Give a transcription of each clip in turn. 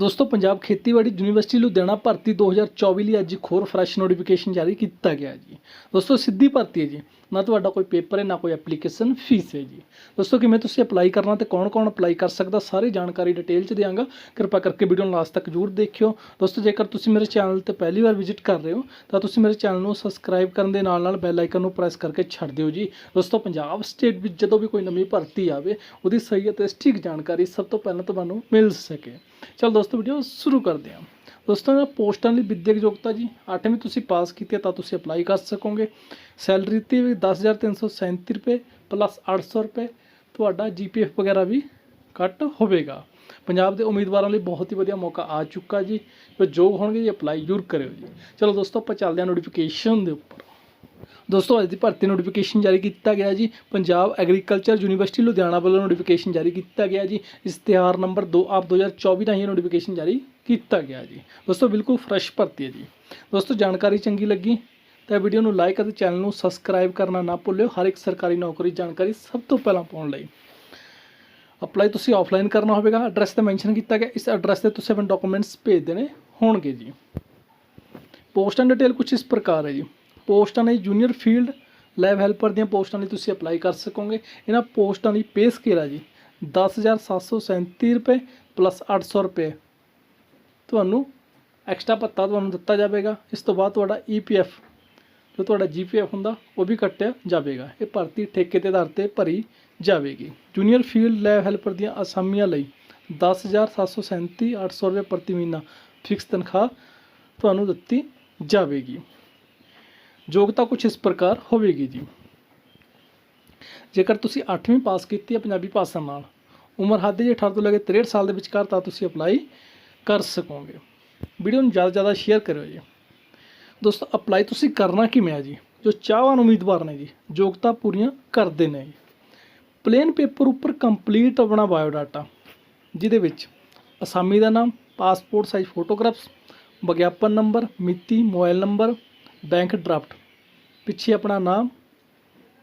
ਦੋਸਤੋ, ਪੰਜਾਬ ਖੇਤੀਬਾੜੀ ਯੂਨੀਵਰਸਿਟੀ ਲੁਧਿਆਣਾ ਭਰਤੀ 2024 ਲਈ ਅੱਜ ਇੱਕ ਹੋਰ ਫਰੈਸ਼ ਨੋਟੀਫਿਕੇਸ਼ਨ ਜਾਰੀ ਕੀਤਾ ਗਿਆ ਜੀ। ਦੋਸਤੋ, ਸਿੱਧੀ ਭਰਤੀ ਹੈ ਜੀ। ਨਾ ਤੁਹਾਡਾ ਕੋਈ ਪੇਪਰ ਹੈ, ਨਾ ਕੋਈ ਐਪਲੀਕੇਸ਼ਨ ਫੀਸ ਹੈ ਜੀ। ਦੋਸਤੋ, ਕਿਵੇਂ ਤੁਸੀਂ ਅਪਲਾਈ ਕਰਨਾ ਤੇ ਕੌਣ-ਕੌਣ ਅਪਲਾਈ ਕਰ ਸਕਦਾ, ਸਾਰੀ ਜਾਣਕਾਰੀ ਡਿਟੇਲ ਚ ਦਿਆਂਗਾ। ਕਿਰਪਾ ਕਰਕੇ ਵੀਡੀਓ ਨੂੰ ਲਾਸਟ ਤੱਕ ਜਰੂਰ ਦੇਖਿਓ। ਦੋਸਤੋ, ਜੇਕਰ ਤੁਸੀਂ ਮੇਰੇ ਚੈਨਲ ਤੇ ਪਹਿਲੀ ਵਾਰ ਵਿਜ਼ਿਟ ਕਰ ਰਹੇ ਹੋ, ਤਾਂ ਤੁਸੀਂ ਮੇਰੇ ਚੈਨਲ ਨੂੰ ਸਬਸਕ੍ਰਾਈਬ ਕਰਨ ਦੇ ਨਾਲ ਨਾਲ ਬੈਲ ਆਈਕਨ ਨੂੰ ਪ੍ਰੈਸ ਕਰਕੇ ਛੱਡ ਦਿਓ ਜੀ। ਦੋਸਤੋ, ਪੰਜਾਬ ਸਟੇਟ ਵਿੱਚ ਜਦੋਂ ਵੀ ਕੋਈ ਨਵੀਂ ਭਰਤੀ ਆਵੇ, ਉਹਦੀ ਸਹੀ ਅਤੇ ਸਟਿਕ ਜਾਣਕਾਰੀ ਸਭ ਤੋਂ ਪਹਿਲਾਂ ਤੁਹਾਨੂੰ ਮਿਲ ਸਕੇ। ਚਲ ਦੋਸਤੋ ਵੀਡੀਓ ਸ਼ੁਰੂ ਕਰਦੇ ਹਾਂ। ਦੋਸਤੋ ਪੋਸਟਾਂ ਲਈ ਵਿਦਿਅਕ ਯੋਗਤਾ ਜੀ 8ਵੀਂ ਤੁਸੀਂ ਪਾਸ ਕੀਤੀ ਹੈ ਤਾਂ ਤੁਸੀਂ ਅਪਲਾਈ ਕਰ ਸਕੋਗੇ। ਸੈਲਰੀ ਤੇ ਵੀ 10337 ਰੁਪਏ ਪਲੱਸ 800 ਰੁਪਏ। ਤੁਹਾਡਾ ਜੀਪੀਐਫ ਵਗੈਰਾ ਵੀ ਕੱਟ ਹੋਵੇਗਾ। ਪੰਜਾਬ ਦੇ ਉਮੀਦਵਾਰਾਂ ਲਈ ਬਹੁਤ ਹੀ ਵਧੀਆ ਮੌਕਾ ਆ ਚੁੱਕਾ ਜੀ। ਜੋ ਯੋਗ ਹੋਣਗੇ ਜੀ ਅਪਲਾਈ ਜ਼ਰੂਰ ਕਰਿਓ ਜੀ। ਚਲੋ ਦੋਸਤੋ, ਆਪਾਂ ਚੱਲਦੇ ਹਾਂ ਨੋਟੀਫਿਕੇਸ਼ਨ ਦੇ ਉੱਪਰ। ਦੋਸਤੋ, ਅੱਜ ਦੀ ਭਰਤੀ ਨੋਟੀਫਿਕੇਸ਼ਨ ਜਾਰੀ ਕੀਤਾ ਗਿਆ ਜੀ। ਪੰਜਾਬ ਐਗਰੀਕਲਚਰ ਯੂਨੀਵਰਸਿਟੀ ਲੁਧਿਆਣਾ ਵੱਲੋਂ ਨੋਟੀਫਿਕੇਸ਼ਨ ਜਾਰੀ ਕੀਤਾ ਗਿਆ ਜੀ। ਇਸ਼ਤਿਹਾਰ ਨੰਬਰ 2 ਆਪ 2024 ਇਹ ਨੋਟੀਫਿਕੇਸ਼ਨ ਜਾਰੀ ਕੀਤਾ ਗਿਆ ਜੀ। ਦੋਸਤੋ, ਬਿਲਕੁਲ ਫਰੈਸ਼ ਭਰਤੀ ਹੈ ਜੀ। ਦੋਸਤੋ, ਜਾਣਕਾਰੀ ਚੰਗੀ ਲੱਗੀ ਤਾਂ ਵੀਡੀਓ ਨੂੰ ਲਾਈਕ ਅਤੇ ਚੈਨਲ ਨੂੰ ਸਬਸਕ੍ਰਾਈਬ ਕਰਨਾ ਨਾ ਭੁੱਲਿਓ। ਹਰ ਇੱਕ ਸਰਕਾਰੀ ਨੌਕਰੀ ਜਾਣਕਾਰੀ ਸਭ ਤੋਂ ਪਹਿਲਾਂ ਪਾਉਣ ਲਈ। ਅਪਲਾਈ ਤੁਸੀਂ ਆਫਲਾਈਨ ਕਰਨਾ ਹੋਵੇਗਾ। ਐਡਰੈਸ ਤੇ ਮੈਂਸ਼ਨ ਕੀਤਾ ਗਿਆ। ਇਸ ਐਡਰੈਸ ਤੇ ਤੁਸੀਂ ਆਪਣੇ ਡਾਕੂਮੈਂਟਸ ਭੇਜ ਦੇਣੇ ਹੋਣਗੇ ਜੀ। ਪੋਸਟ ਐਂਡ ਡਿਟੇਲ ਕੁਝ ਇਸ ਪ੍ਰਕਾਰ ਹੈ ਜੀ। ਪੋਸਟਾਂ ਲਈ ਜੂਨੀਅਰ ਫੀਲਡ ਲੈਬ ਹੈਲਪਰ ਦੀਆਂ ਪੋਸਟਾਂ ਲਈ ਤੁਸੀਂ ਅਪਲਾਈ ਕਰ ਸਕੋਗੇ। ਇਹਨਾਂ ਪੋਸਟਾਂ ਲਈ ਪੇ ਸਕੇਲ ਆ ਜੀ 10737 ਰੁਪਏ ਪਲੱਸ 800 ਰੁਪਏ। ਤੁਹਾਨੂੰ ਐਕਸਟਰਾ ਭੱਤਾ ਤੁਹਾਨੂੰ ਦਿੱਤਾ ਜਾਵੇਗਾ। ਇਸ ਤੋਂ ਬਾਅਦ ਤੁਹਾਡਾ ਈਪੀਐਫ ਜੋ ਤੁਹਾਡਾ ਜੀਪੀਐਫ ਹੁੰਦਾ, ਉਹ ਵੀ ਕੱਟਿਆ ਜਾਵੇਗਾ। ਇਹ ਭਰਤੀ ਠੇਕੇ ਦੇ ਆਧਾਰ ਤੇ ਭਰੀ ਜਾਵੇਗੀ। ਜੂਨੀਅਰ ਫੀਲਡ ਲੈਬ ਹੈਲਪਰ ਦੀਆਂ ਅਸਾਮੀਆਂ ਲਈ 10737 800 ਰੁਪਏ ਪ੍ਰਤੀ ਮਹੀਨਾ ਫਿਕਸ ਤਨਖਾਹ ਤੁਹਾਨੂੰ ਦਿੱਤੀ ਜਾਵੇਗੀ। ਯੋਗਤਾ ਕੁਝ ਇਸ ਪ੍ਰਕਾਰ ਹੋਵੇਗੀ ਜੀ। ਜੇਕਰ ਤੁਸੀਂ 8ਵੀਂ ਪਾਸ ਕੀਤੀ ਹੈ ਪੰਜਾਬੀ ਭਾਸ਼ਾ ਨਾਲ, ਉਮਰ ਹੱਦ ਜੀ 18 ਤੋਂ ਲੈ ਕੇ 63 ਸਾਲ ਦੇ ਵਿਚਕਾਰ, ਤਾਂ ਤੁਸੀਂ ਅਪਲਾਈ ਕਰ ਸਕੋਗੇ। ਵੀਡੀਓ ਨੂੰ ਜ਼ਿਆਦਾ ਜ਼ਿਆਦਾ ਸ਼ੇਅਰ ਕਰਿਓ ਜੀ। ਦੋਸਤੋ, ਅਪਲਾਈ ਤੁਸੀਂ ਕਰਨਾ ਕਿਵੇਂ ਆ ਜੀ? ਜੋ ਚਾਹਵਾਨ ਉਮੀਦਵਾਰ ਨੇ ਜੀ, ਯੋਗਤਾ ਪੂਰੀਆਂ ਕਰਦੇ ਨੇ ਜੀ। ਪਲੇਨ ਪੇਪਰ ਉੱਪਰ ਕੰਪਲੀਟ ਆਪਣਾ ਬਾਇਓਡਾਟਾ, ਜਿਹਦੇ ਵਿੱਚ ਅਸਾਮੀ ਦਾ ਨਾਮ, ਪਾਸਪੋਰਟ ਸਾਈਜ਼ ਫੋਟੋਗ੍ਰਾਫਸ, ਵਿਗਿਆਪਨ ਨੰਬਰ, ਮਿਤੀ, ਮੋਬਾਈਲ ਨੰਬਰ, ਬੈਂਕ ਡਰਾਫਟ। ਪਿੱਛੇ ਆਪਣਾ ਨਾਮ,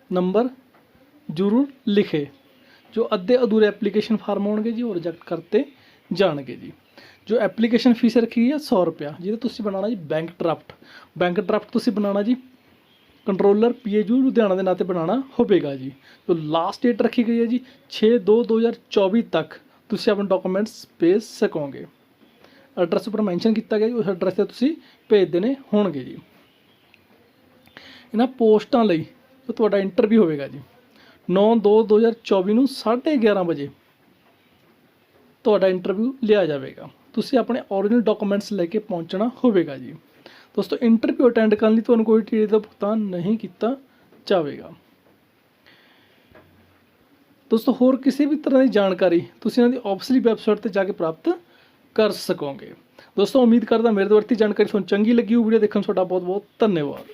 ਨੰਬਰ ਜ਼ਰੂਰ ਲਿਖੇ, ਜੋ ਅੱਧੇ ਅਧੂਰੇ ਐਪਲੀਕੇਸ਼ਨ ਫਾਰਮ ਹੋਣਗੇ ਜੀ, ਉਹ ਰਿਜੈਕਟ ਕਰਤੇ ਜਾਣਗੇ ਜੀ। ਜੋ ਐਪਲੀਕੇਸ਼ਨ ਫੀਸ ਰੱਖੀ ਗਈ ਹੈ 100 ਰੁਪਿਆ ਜਿਹਦੇ ਤੁਸੀਂ ਬਣਾਉਣਾ ਜੀ ਬੈਂਕ ਡਰਾਫਟ ਬੈਂਕ ਡਰਾਫਟ ਤੁਸੀਂ ਬਣਾਉਣਾ ਜੀ ਕੰਟਰੋਲਰ ਪੀਏਯੂ ਲੁਧਿਆਣਾ ਦੇ ਨਾਂ ਤੇ ਬਣਾਉਣਾ ਹੋਵੇਗਾ ਜੀ। ਜੋ ਲਾਸਟ ਡੇਟ ਰੱਖੀ ਗਈ ਹੈ ਜੀ 6/2/2024 ਤੱਕ ਤੁਸੀਂ ਆਪਣੇ ਡਾਕੂਮੈਂਟਸ ਭੇਜ ਸਕੋਗੇ। ਐਡਰੈਸ ਉੱਪਰ ਮੈਂਸ਼ਨ ਕੀਤਾ ਗਿਆ ਜੀ, ਉਸ ਐਡਰੈਸ ਤੇ ਤੁਸੀਂ ਭੇਜ ਦੇਣੇ ਹੋਣਗੇ ਜੀ। ਇਹਨਾਂ ਪੋਸਟਾਂ ਲਈ ਜੋ ਤੁਹਾਡਾ ਇੰਟਰਵਿਊ ਹੋਵੇਗਾ ਜੀ। 9/2/2024 ਨੂੰ 11:30 ਵਜੇ ਤੁਹਾਡਾ ਇੰਟਰਵਿਊ ਲਿਆ ਜਾਵੇਗਾ। ਤੁਸੀਂ ਆਪਣੇ ਓਰੀਜਨਲ ਡਾਕੂਮੈਂਟਸ ਲੈ ਕੇ ਪਹੁੰਚਣਾ ਹੋਵੇਗਾ ਜੀ। ਦੋਸਤੋ ਇੰਟਰਵਿਊ ਅਟੈਂਡ ਕਰਨ ਲਈ ਤੁਹਾਨੂੰ ਕੋਈ ਟਿਕਟ ਦਾ ਭੁਗਤਾਨ ਨਹੀਂ ਕੀਤਾ ਜਾਵੇਗਾ। ਦੋਸਤੋ, ਹੋਰ ਕਿਸੇ ਵੀ ਤਰ੍ਹਾਂ ਦੀ ਜਾਣਕਾਰੀ ਤੁਸੀਂ ਇਹਨਾਂ ਦੀ ਆਫਿਸ਼ੀਅਲ ਵੈਬਸਾਈਟ ਤੇ ਜਾ ਕੇ ਪ੍ਰਾਪਤ ਕਰ ਸਕੋਗੇ। ਦੋਸਤੋ, ਉਮੀਦ ਕਰਦਾ ਮੇਰੇ ਤੋਂ ਵਰਤੀ ਜਾਣਕਾਰੀ ਤੁਹਾਨੂੰ ਚੰਗੀ ਲੱਗੀ ਹੋਊ, ਵੀਡੀਓ ਦੇਖਣ ਤੁਹਾਡਾ ਬਹੁਤ ਬਹੁਤ ਧੰਨਵਾਦ।